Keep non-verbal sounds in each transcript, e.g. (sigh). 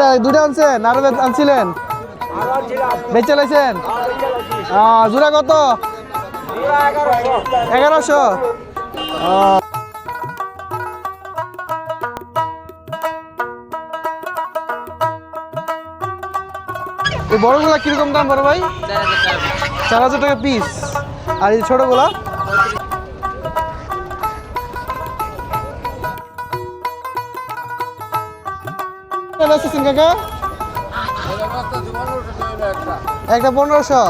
কয়টা দুইটা আনছেন? আরও আনছিলেন? বেচে লাইছেন? জোড়া কত? এগারোশো। এই বড়গুলা কীরকম দাম বড় ভাই? চার হাজার টাকা পিস। আর এই ছোটগুলা? বেচতেছেন কাকা? একটা পনেরোশো।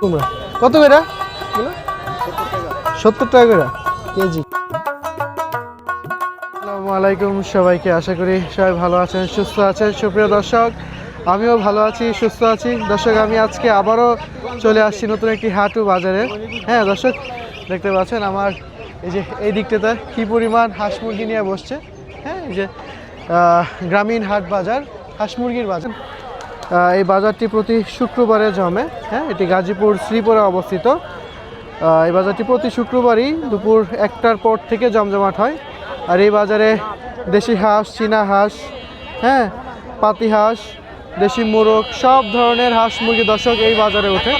কুমড়া কত করে? সত্তর টাকা করে। কেজি। আসসালামু আলাইকুম সবাইকে, আশা করি সবাই ভালো আছেন, সুস্থ আছেন। সুপ্রিয় দর্শক, আমিও ভালো আছি, সুস্থ আছি। দর্শক, আমি আজকে আবারও চলে আসছি নতুন একটি হাটু বাজারে। হ্যাঁ দর্শক, দেখতে পাচ্ছেন আমার এই যে এই দিকটাতে কী পরিমাণ হাঁস মুরগি নিয়ে বসছে? হ্যাঁ এই যে গ্রামীণ হাট বাজার, হাঁস মুরগির বাজার। এই বাজারটি প্রতি শুক্রবারে জমে হ্যাঁ এটি গাজীপুর শ্রীপুরে অবস্থিত। এই বাজারটি প্রতি শুক্রবারই দুপুর একটার পর থেকে জমজমাট হয়। আর এই বাজারে দেশি হাঁস, চীনা হাঁস হ্যাঁ পাতি হাঁস, দেশি মোরগ, সব ধরনের হাঁস মুরগি দর্শক এই বাজারে ওঠে।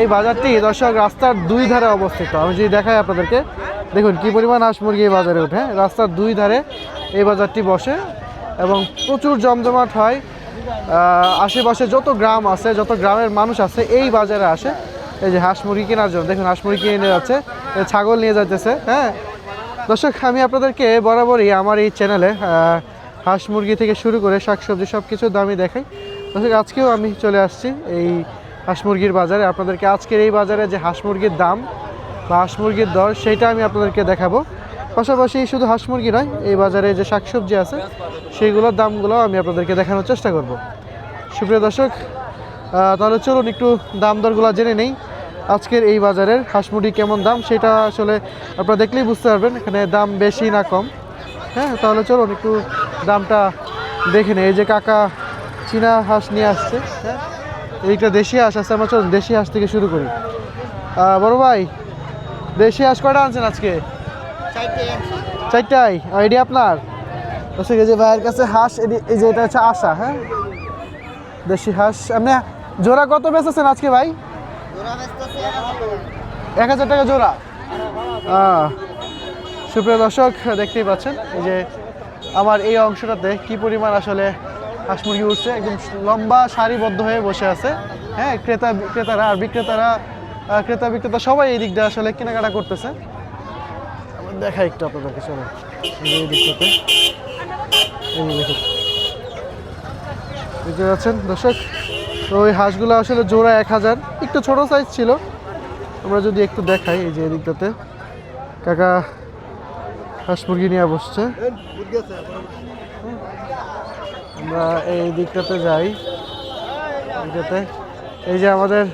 এই বাজারটি দর্শক রাস্তার দুই ধারে অবস্থিত। আমি যদি দেখাই আপনাদেরকে দেখুন, কি পরিমাণ হাঁস মুরগি এই বাজারে ওঠে হ্যাঁ? রাস্তার দুই ধারে এই বাজারটি বসে এবং প্রচুর জমজমাট হয়। আশেপাশে যত গ্রাম আছে, যত গ্রামের মানুষ আছে, এই বাজারে আসে। এই যে হাঁস মুরগি কেনার জন্য, দেখুন, হাঁস মুরগি কিনে যাচ্ছে ছাগল নিয়ে যাইতেছে হ্যাঁ? দর্শক, আমি আপনাদেরকে বরাবরই আমার এই চ্যানেলে হাঁস মুরগি থেকে শুরু করে শাকসবজি সব কিছুর দামই দেখাই। দর্শক, আজকেও আমি চলে আসছি এই হাঁস মুরগির বাজারে। আপনাদেরকে আজকের এই বাজারে যে হাঁস মুরগির দাম বা হাঁস মুরগির দর, সেইটা আমি আপনাদেরকে দেখাবো। পাশাপাশি শুধু হাঁস মুরগি নয়, এই বাজারে যে শাকসবজি আছে, সেইগুলোর দামগুলো আমি আপনাদেরকে দেখানোর চেষ্টা করব। সুপ্রিয় দর্শক তাহলে চলুন একটু দাম দরগুলো জেনে নেই। আজকের এই বাজারের হাঁস মুরগি কেমন দাম, সেটা আসলে আপনারা দেখলেই বুঝতে পারবেন, এখানে দাম বেশি না কম। হ্যাঁ তাহলে চলুন একটু দামটা দেখে নেই। এই যে কাকা চীনা হাঁস নিয়ে আসছে হ্যাঁ এইটা দেশি হাঁস আছে, আমরা চলুন দেশি হাঁস থেকে শুরু করি। বড় ভাই দেশি হাঁস কয়টা আনছেন আজকে? চারটাই আইডিয়া আপনার? দর্শক এই ভাইয়ের কাছে হাঁস এদি- এই যে এটা হচ্ছে আশা হ্যাঁ? দেশি হাঁস। আপনি জোড়া কত বেচেছেন আজকে ভাই? এক হাজার টাকা জোড়া। আহ, সুপ্রিয় দর্শক দেখতেই পাচ্ছেন এই যে আমার এই অংশটাতে কি পরিমাণ আসলে হাঁস মুরগি উঠছে। একদম লম্বা সারিবদ্ধ হয়ে বসে আছে। হ্যাঁ ক্রেতা ক্রেতারা আর বিক্রেতারা ক্রেতা বিক্রেতা সবাই এই দিকটা আসলে কেনাকাটা করতেছে। আমার দেখাই একটু আপনাদেরকে চলো। এই দিকটাতে। বুঝতে পারছেন দর্শক তো ওই হাঁসগুলো আসলে জোড়া এক হাজার। একটু ছোট সাইজ ছিল। আমরা যদি একটু দেখাই এই যে এদিকটাতে কাকা হাঁস মুরগি নিয়ে বসছে। আমরা এই দিকটাতে যাই। এই যে আমাদের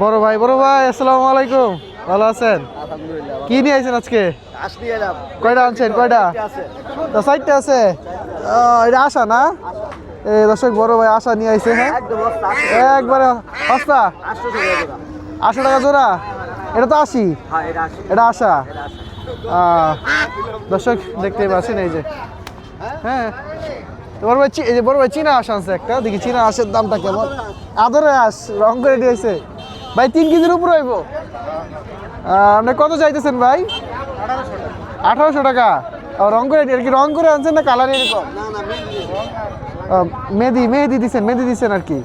বড় ভাই বড় ভাই আসসালামু আলাইকুম। ভালো আছেন? কি নিয়ে আইছেন আজকে? কয়টা আনছেন? কয়টা? তো সাইডটা আছে? এটা আশা না? এই দর্শক বড় ভাই আশা নিয়ে আইছে হ্যাঁ? একবারে সস্তা আশো টাকা জোড়া। এটা তো আশি? এটা আশা। আহ, দর্শক দেখতে পাচ্ছেন এই যে। হ্যাঁ? বড় ভাই বড় ভাই চীনা আস আনছে একটা। দেখি চীনা আঁশের দামটা কেমন? আদরে আস রং করে দিয়েছে। ভাই তিন কেজির উপর হইব? আপনি কত চাইতেছেন ভাই? আঠারোশো টাকা। রং করে আর কি রং করে আনছেন না কালার এরকম? মেহেদি মেহেদি দিছেন মেহেদি দিচ্ছেন আর কি।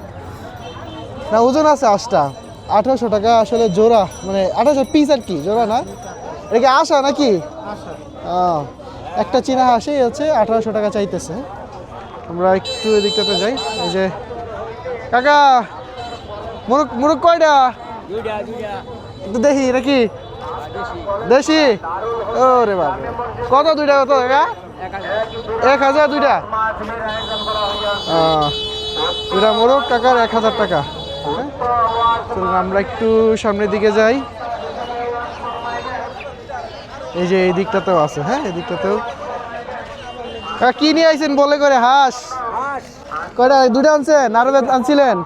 না ওজন আছে আশটা। আঠারোশো টাকা আসলে জোড়া মানে আঠারোশো পিস আর কি জোড়া না? এটা কি আশা নাকি? একটা চীনা হাসি হচ্ছে আঠারোশো টাকা চাইতেছে। আমরা একটু এদিকটাতে যাই এই যে কাকা মুরগ মুরগ কয়টা দেখি নাকি দেশি? ও রে বাবা। কত দুইটা কত? কাকা এক হাজার। দুইটা? দুইটা মোরগ কাকার এক হাজার টাকা। আমরা একটু সামনের দিকে যাই। এই যে এই দিকটাতেও আছে হ্যাঁ এই দিকটাতেও। কি নিয়ে আইছেন বলে করে? হাঁস। কয়টা? দুটা আনছেন? আরও আনছিলেন?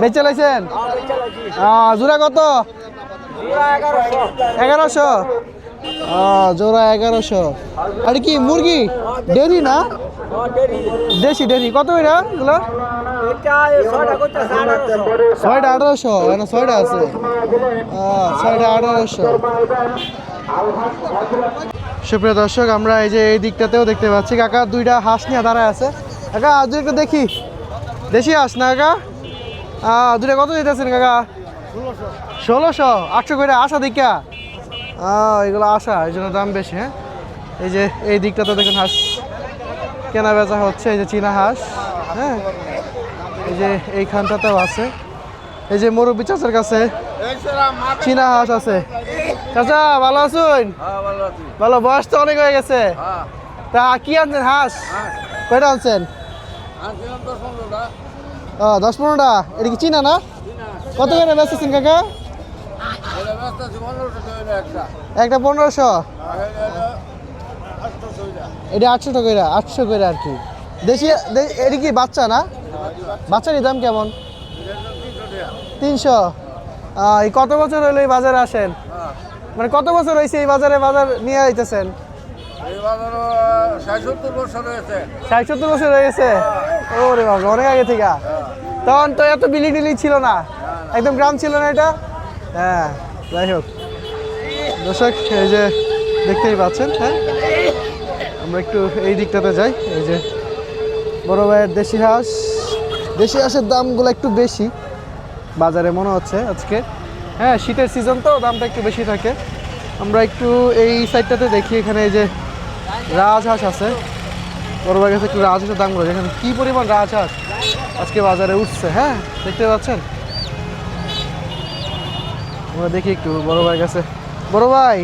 বেচে লাইছেন? জোড়া কত? এগারোশো। জোড়া এগারোশো। আর কি মুরগি? ডেরি না? দেশি ডেরি। কত এটা এগুলো? ছয়টা আঠারোশো। না ছয়টা আছে। ছয়টা আঠারোশো। সুপ্রিয় দর্শক আমরা এই যে এই দিকটাতেও দেখতে পাচ্ছি। কাকা দুইটা হাঁস নিয়ে দাঁড়ায় আছে। কাকা দুইটা দেখি। দেশি হাঁস না কাকা? দুটা কত দিতেছেন কাকা? ষোলোশো। আটশো করে আসা দিকা এগুলো আসা এই জন্য দাম বেশি হ্যাঁ? এই যে এই দিকটাতে দেখুন হাঁস কেনা বেচা হচ্ছে এই যে চীনা হাঁস হ্যাঁ? এই যে এইখানটাতেও আছে। এই যে মুরব্বী চাচার কাছে চীনা হাঁস আছে। চাচা ভালো আছেন? ভালো বয়স তো অনেক হয়ে গেছে। তা কি আনছেন হাঁস? কয়টা আনছেন? দশ পনেরোটা? এটা কি চীনা না? কত করে বেচতেছেন কাকা? একটা। পনেরোশো? এটা আটশো টাকা আটশো করে আর কি। দেশি এটা কি বাচ্চা না? বাচ্চারই দাম কেমন? তিনশো। এই কত বছর হলো এই বাজারে আসেন? মানে কত বছর হয়েছে এই বাজারে বাজার নিয়ে আইতেছেন? ষাট সত্তর বছর হয়ে গেছে? ওরে বাবা অনেক আগে থেকে। তখন তো এত বিলি টিলি ছিল না। একদম গ্রাম ছিল না এটা? হ্যাঁ যাই হোক। দর্শক এই যে দেখতেই পাচ্ছেন হ্যাঁ? আমরা একটু এই দিকটাতে যাই। এই যে বড় ভাইয়ের দেশি হাঁস। দেশি হাঁসের দামগুলো একটু বেশি। বাজারে মনে হচ্ছে আজকে। হ্যাঁ শীতের সিজন তো দামটা একটু বেশি থাকে। আমরা একটু এই সাইডটাতে দেখি এখানে এই যে রাজহাঁস আছে। বড় ভাইয়ের কাছে একটু রাজহাঁসের দামগুলো এখানে কী পরিমাণ রাজহাঁস আজকে বাজারে উঠছে হ্যাঁ? দেখতে পাচ্ছেন? আমরা দেখি একটু বড় ভাই কাছে। বড় ভাই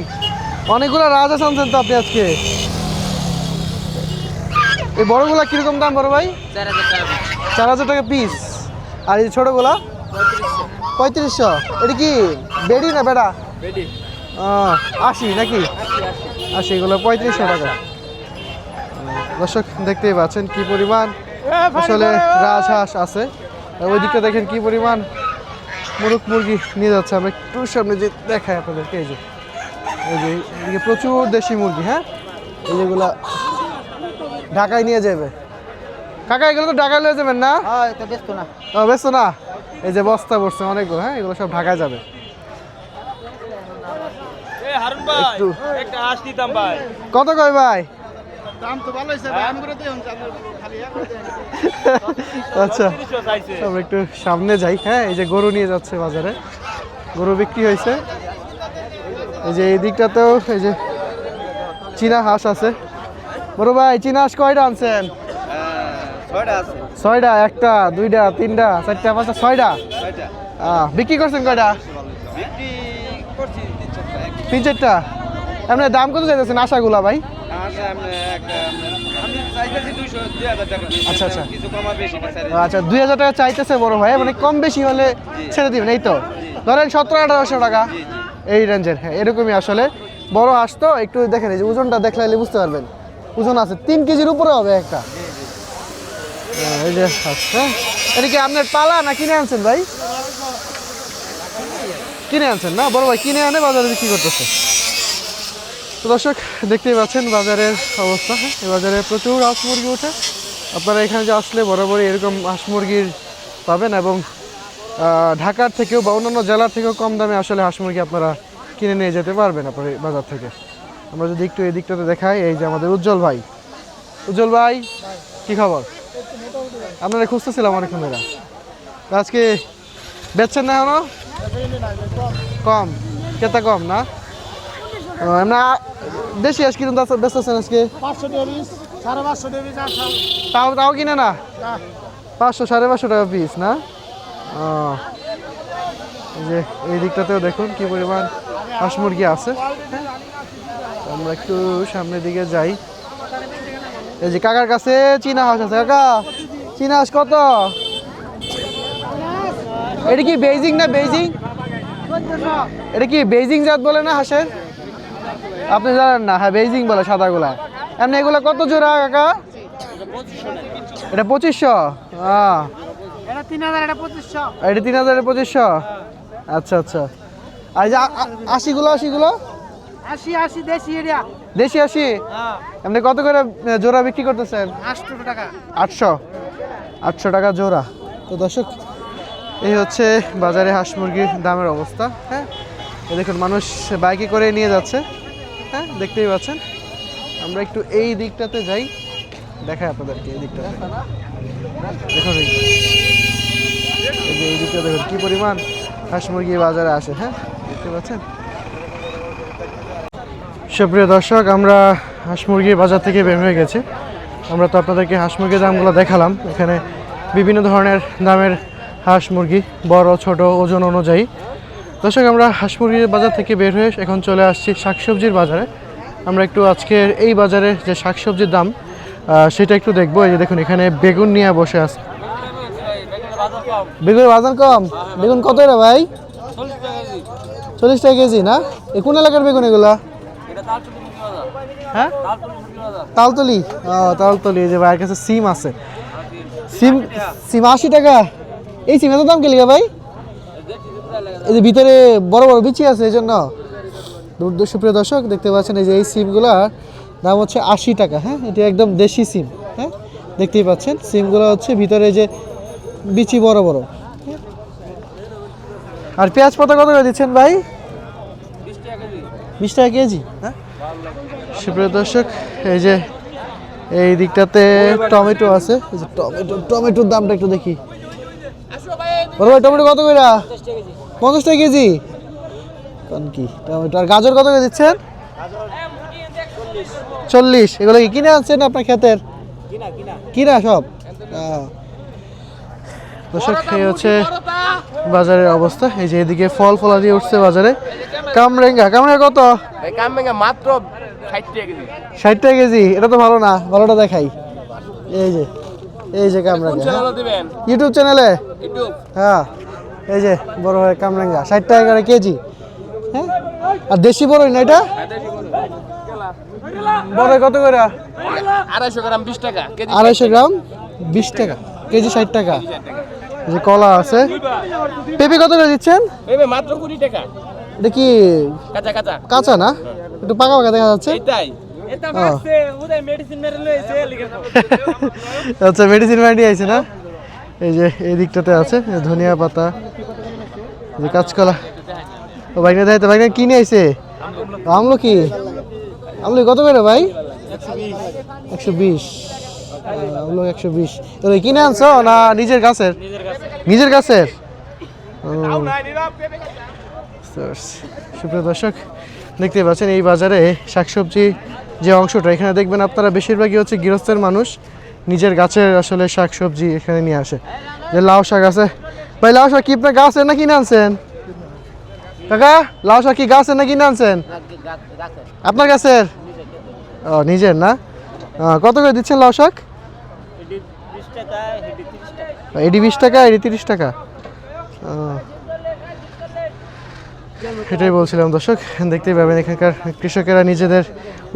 অনেকগুলো রাজহাঁস আনছেন তো আপনি আজকে? এই বড়গুলা কীরকম দাম বড় ভাই? চার হাজার টাকা পিস আর এই ছোটগুলা? পঁয়ত্রিশশো। এটা কি বেডি না বেড়া? আহ, আশি নাকি? আশি এগুলো পঁয়ত্রিশশো টাকা। দর্শক দেখতেই পাচ্ছেন কি পরিমাণ আসলে রাজহাঁস আছে। আর ওই দিকটা দেখেন কি পরিমাণ মুরগ মুরগি নিয়ে যাচ্ছে। আমরা একটু সামনে যে দেখাই আপনাদেরকে এই যে এই যে এদিকে প্রচুর দেশি মুরগি হ্যাঁ? এই যেগুলা ঢাকায় নিয়ে যাবে। কাকা এগুলো তো ঢাকায় নিয়ে যাবেন না? ও ব্যস্ত না। এই যে বস্তা পড়ছে অনেকগুলো হ্যাঁ? এগুলো সব ঢাকায় যাবে। এই হারুন ভাই একটু। একটা হাঁস দিতাম ভাই। কত কয় ভাই? আচ্ছা। তিরিশশো আমরা একটু সামনে যাই হ্যাঁ এই যে গরু নিয়ে যাচ্ছে বাজারে। গরু বিক্রি হয়েছে। এই যে এই দিকটাতেও এই যে চীনা হাঁস আছে। বড় ভাই চীনা হাঁস কয়টা আনছেন? ছয়টা একটা দুইটা তিনটা চারটা পাঁচটা ছয়টা? বিক্রি করছেন কয়টা? তিন চারটা। তিন চারটা। এমনি দাম কত চাইতেছেন আশাগুলা ভাই? আচ্ছা, আচ্ছা। স্যার। আচ্ছা দুই হাজার টাকা চাইতেছে বড় ভাই মানে কম বেশি হলে ছেড়ে দিবেন এই তো? ধরেন সতেরো আঠারোশো টাকা। এই রেঞ্জের হ্যাঁ এরকমই আসলে। বড় হাঁস তো একটু দেখেন এই যে ওজনটা দেখলে বুঝতে পারবেন। ওজন আছে তিন কেজির উপরে হবে একটা। হ্যাঁ, এই যে এটা কি আপনার পালা না কিনে আনছেন ভাই? কিনে আনছেন না? বড় ভাই কিনে আনে বাজারে বিক্রি করতেছে। তো দর্শক, দেখতেই পাচ্ছেন বাজারের অবস্থা। এই বাজারে প্রচুর হাঁস মুরগি ওঠে। আপনারা এখানে যে আসলে বরাবরই এরকম হাঁস মুরগির পাবেন এবং ঢাকার থেকেও বা অন্যান্য জেলার থেকেও কম দামে আসলে হাঁস মুরগি আপনারা কিনে নিয়ে যেতে পারবেন আপনার বাজার থেকে। আমরা যদি একটু এই দিকটাতে দেখাই, এই যে আমাদের উজ্জ্বল ভাই। উজ্জ্বল ভাই, কি খবর? আপনারা খুঁজতেছিলাম অনেকক্ষণ তা আজকে বেচছেন না এখনও? কম। কেতা কম না? না দেশি আজকে? ডেবিস সাড়ে পাঁচশো ডেবিস আসাম তাও তাও কিনে না? পাঁচশো সাড়ে পাঁচশো টাকা পিস না? যে এই দিকটাতেও দেখুন কি পরিমাণ হাঁস মুরগি আছে। আমরা একটু সামনের দিকে যাই। এই যে কাকার কাছে চীনা হাঁস আছে কাকা চীনা হাঁস কত? এটা কি বেইজিং না বেইজিং? এটা কি বেইজিং জাত বলে না হাঁসের? আপনি জানেন না হ্যাঁ বেজিং বলে সাদাগুলা। এমনি এগুলো কত জোড়া কাকা? এটা পঁচিশশো? হ্যাঁ। এটা তিন হাজার এটা পঁচিশশো? হাজারের আচ্ছা আচ্ছা। আর যে আশিগুলো আশিগুলো? আশি আশি দেশি এরিয়া। দেশি আশি? হ্যাঁ। এমনি কত করে জোড়া বিক্রি করতেছেন? আটশো টাকা। আটশো? আটশো টাকা জোড়া। তো দর্শক এই হচ্ছে বাজারে হাঁস মুরগির দামের অবস্থা হ্যাঁ? দেখুন মানুষ বাইকে করে নিয়ে যাচ্ছে। হ্যাঁ দেখতেই পাচ্ছেন। আমরা একটু এই দিকটাতে যাই, দেখাই আপনাদেরকে এই দিকটাতে। দেখুন এই দিকটা দেখুন, কি পরিমাণ হাঁস মুরগি বাজারে আসে হ্যাঁ? দেখতে পাচ্ছেন? সুপ্রিয় দর্শক, আমরা হাঁস মুরগির বাজার থেকে বের হয়ে গেছি। আমরা তো আপনাদেরকে হাঁস মুরগির দামগুলো দেখালাম। এখানে বিভিন্ন ধরনের দামের হাঁস মুরগি, বড়, ছোট, ওজন অনুযায়ী। দর্শক, আমরা হাঁস মুরগির বাজার থেকে বের হয়ে এখন চলে আসছি শাকসবজির বাজারে। আমরা একটু আজকের এই বাজারে যে শাকসবজির দাম সেটা একটু দেখব। এই যে দেখুন, এখানে বেগুন নিয়ে বসে আছে। বেগুন বাজার কম? বেগুন কত রে ভাই? চল্লিশ টাকা কেজি না? এ কোন এলাকার বেগুন এগুলা? হ্যাঁ? তালতলি। তালতলি। যে ভাইয়ের কাছে সিম আছে। সিম সিম আশি টাকা। এই সিমের দাম কে লিগা ভাই? এই যে ভিতরে বড় বড় বিচি আছে, এই জন্য সুপ্রিয় দর্শক দেখতে পাচ্ছেন, এই যে এই সিমগুলোর দাম হচ্ছে আশি টাকা হ্যাঁ? এটা একদম দেশি সিম হ্যাঁ? দেখতেই পাচ্ছেন, সিমগুলো হচ্ছে ভিতরে যে বিচি বড় বড় হ্যাঁ? আর পেঁয়াজ পাতা কত করে দিচ্ছেন ভাই? বিশ টাকা কেজি হ্যাঁ? সুপ্রিয় দর্শক, এই যে এই দিকটাতে টমেটো আছে টমেটো, টমেটোর দামটা একটু দেখি। বড় ভাই, টমেটো কত করে? পঞ্চাশ টাকা কেজি? কোন কি? টমেটো আর গাজর কত করে দিচ্ছেন? চল্লিশ। এগুলো কি কিনে আনছেন আপনার ক্ষেতের? কিনা সব। দর্শক এই হচ্ছে বাজারের অবস্থা। এই যে এদিকে ফল ফলা দিয়ে উঠছে বাজারে। কামরেঙ্গা কামরেঙ্গা কত? এই কাম মাত্র ষাট টাকা কেজি। ষাট টাকা কেজি? এটা তো ভালো না ভালোটা দেখাই। এই যে এই যে কামরাঙ্গা হ্যাঁ? ইউটিউব চ্যানেলে ইউটিউব। হ্যাঁ। এই যে বড় হয় কামরাঙ্গা ষাট টাকা করে কেজি। হ্যাঁ? আর দেশি বড়ই না এটা? বড় কত করে? আড়াইশো গ্রাম বিশ টাকা কেজি আড়াইশো গ্রাম বিশ টাকা কেজি ষাট টাকা। যে কলা আছে। পেঁপে কত করে দিচ্ছেন? এই মাত্র কুড়ি টাকা। এটা কি কাঁচা কাঁচা। কাঁচা না? একটু পাকা পাকা দেখা যাচ্ছে। আচ্ছা মেডিসিন মাইন্ডি আছে না? এই যে এই দিকটাতে আছে ধনিয়া পাতা যে কাঁচকলা। ও বাইকনা দেয় তো বাইকনা কিনে আইছে? আমলো কি আমলো কত করে ভাই? একশো বিশ। একশো বিশ। কিনে আনছো না নিজের গাছের? নিজের গাছের? দর্শক পাচ্ছেন এই বাজারে শাকসবজি যে অংশটা, এখানে দেখবেন আপনারা বেশিরভাগই হচ্ছে গৃহস্থের মানুষ। নিজের গাছের আসলে শাকসবজি এখানে নিয়ে আসে। যে লাউ শাক আছে। ভাই, লাউ শাক কি আপনার গাছের না কিনে আনছেন? কাকা, লাউ শাক কি গাছের না কিনে আনছেন? আপনার গাছের? ও, নিজের না? কত করে দিচ্ছেন লাউ শাক? এডি বিশ টাকা এডি তিরিশ টাকা। এটাই বলছিলাম দর্শক, দেখতেই পাবেন এখানকার কৃষকেরা নিজেদের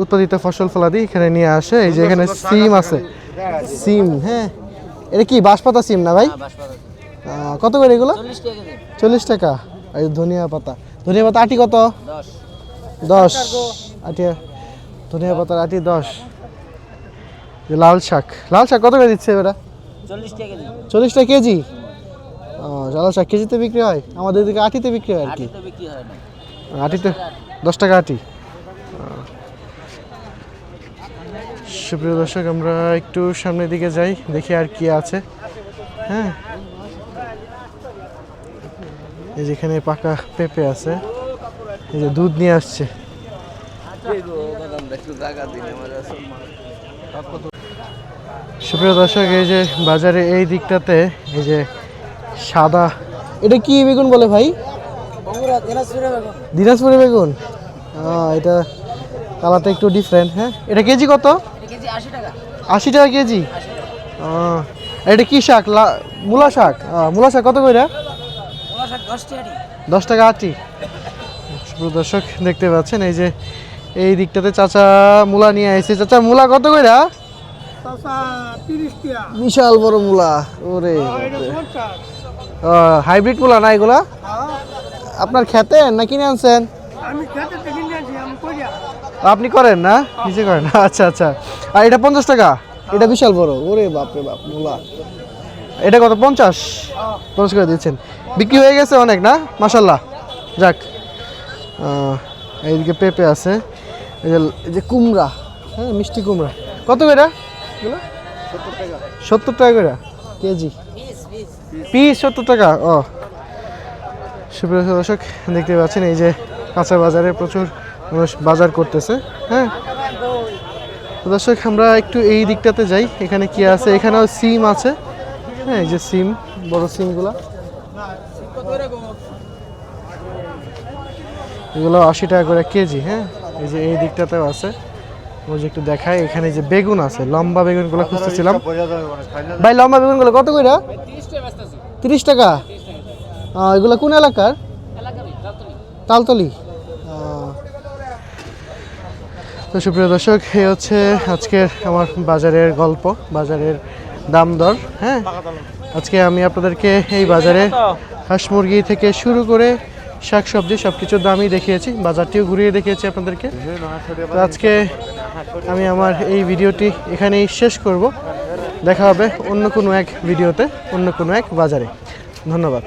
উৎপাদিত ফসল ফলাদি এখানে নিয়ে আসে। এই যে এখানে সিম আছে। সিম হ্যাঁ। এটা কি বাঁশপাতা সিম না ভাই? কত করে এগুলো? চল্লিশ টাকা এই ধনিয়া পাতা। ধনিয়া পাতা আটি কত? দশ। আটি ধনিয়া পাতার আটি দশ। লাল শাক। লাল শাক কত করে দিচ্ছে এবার? চল্লিশ টাকা কেজি। ও লাল শাক কেজিতে বিক্রি হয়? আমাদের দিকে আটিতে বিক্রি হয় আর কি। আটিতে দশ টাকা আটি। সুপ্রিয় দর্শক, আমরা একটু সামনের দিকে যাই, দেখি আর কি আছে। হ্যাঁ। এই যেখানে পাকা পেঁপে আছে, এই যে দুধ নিয়ে আসছে। সুপ্রিয় দর্শক, এই যে বাজারে এই দিকটাতে, এই যে সাদা, এটা কি বেগুন বলে ভাই? দিনাজপুরি বেগুন। এটা কালারটা একটু ডিফারেন্ট হ্যাঁ। এটা কেজি কত? আশি টাকা। কেজি? এটা কি শাক? লা- মূলা শাক? মূলা শাক কত করে? দশ টাকা আটি। দর্শক দেখতে পাচ্ছেন এই যে এই দিকটাতে চাচা মূলা নিয়ে আসছে চাচা মূলা কত টাকা। বিশাল বড় মূলা। ওরে হাইব্রিড মূলা না এগুলা? আপনার খেতে না কিনে আনছেন? আমি খেতে থেকে নিয়ে আসি আমি কইয়া আপনি করেন না? নিজে করেন। (laughs) আচ্ছা আচ্ছা। আর এটা পঞ্চাশ টাকা? এটা বিশাল বড়। ওরে বাপরে বাপ মোলা। এটা কত পঞ্চাশ? পঞ্চাশ করে দিচ্ছেন বিক্রি হয়ে গেছে অনেক না? মাসাল্লাহ যাক। এইদিকে পেঁপে আছে। এই যে এই যে কুমড়া। হ্যাঁ মিষ্টি কুমড়া। কত করে সত্তর টাকা করে। কেজি। পিস সত্তর টাকা। ও। সুপ্রিয় দর্শক দেখতে পাচ্ছেন এই যে কাঁচা বাজারে প্রচুর মানুষ বাজার করতেছে হ্যাঁ? তো দর্শক আমরা একটু এই দিকটাতে যাই। এখানে কি আছে? এখানেও সিম আছে। হ্যাঁ এই যে সিম বড় সিমগুলো। এগুলো আশি টাকা করে কেজি হ্যাঁ? এই যে এই দিকটাতেও আছে। ওই যে একটু দেখাই। এখানে যে বেগুন আছে লম্বা বেগুনগুলো খুঁজতেছিলাম। ভাই লম্বা বেগুনগুলো কত করে তিরিশ টাকা। এগুলো কোন এলাকার? তালতলি। তো সুপ্রিয় দর্শক এই হচ্ছে আজকের আমার বাজারের গল্প, বাজারের দাম দর হ্যাঁ? আজকে আমি আপনাদেরকে এই বাজারে হাঁস মুরগি থেকে শুরু করে শাক সবজি সব কিছুর দামই দেখিয়েছি, বাজারটিও ঘুরিয়ে দেখিয়েছি আপনাদেরকে। তো আজকে আমি আমার এই ভিডিওটি এখানেই শেষ করব। দেখা হবে অন্য কোনো এক ভিডিওতে, অন্য কোনো এক বাজারে। ধন্যবাদ।